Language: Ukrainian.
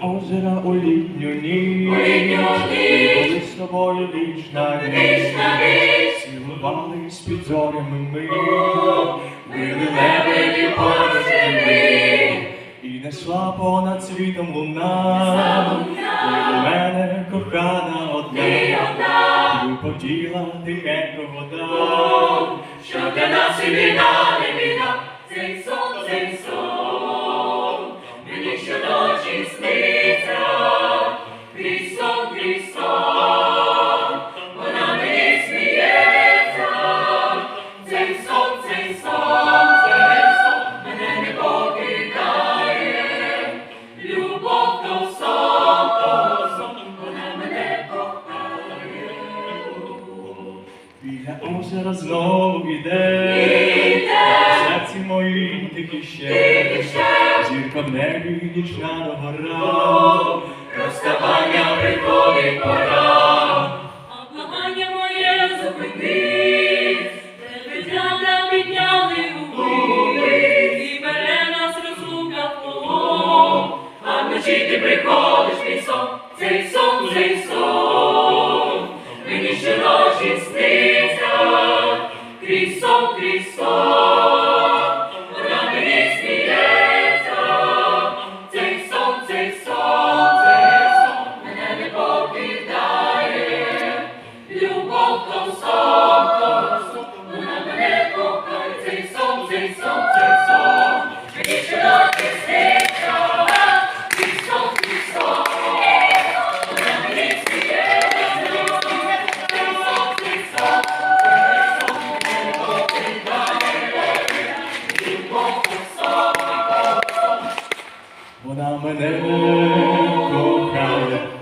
озера у літню ніч, коли з тобою віч на ніч, цілувались під зорями ми, били лебеді понад землі, і несла понад світом луна, і у мене кохана одна, Люботіла тихенько вода, Що для нас і війна, біля озера знову іде, в серці моїй тихі ще, зірка в небі нічна догора, Розставання приходить пора, а благання моє зупинись, Тетяна підняли губи, і бере нас розлука в полон. А вночі ти приходиш мій сон, цей сон, цей сон, мені щоночі сниться, крізь сон, крізь Amen. Amen.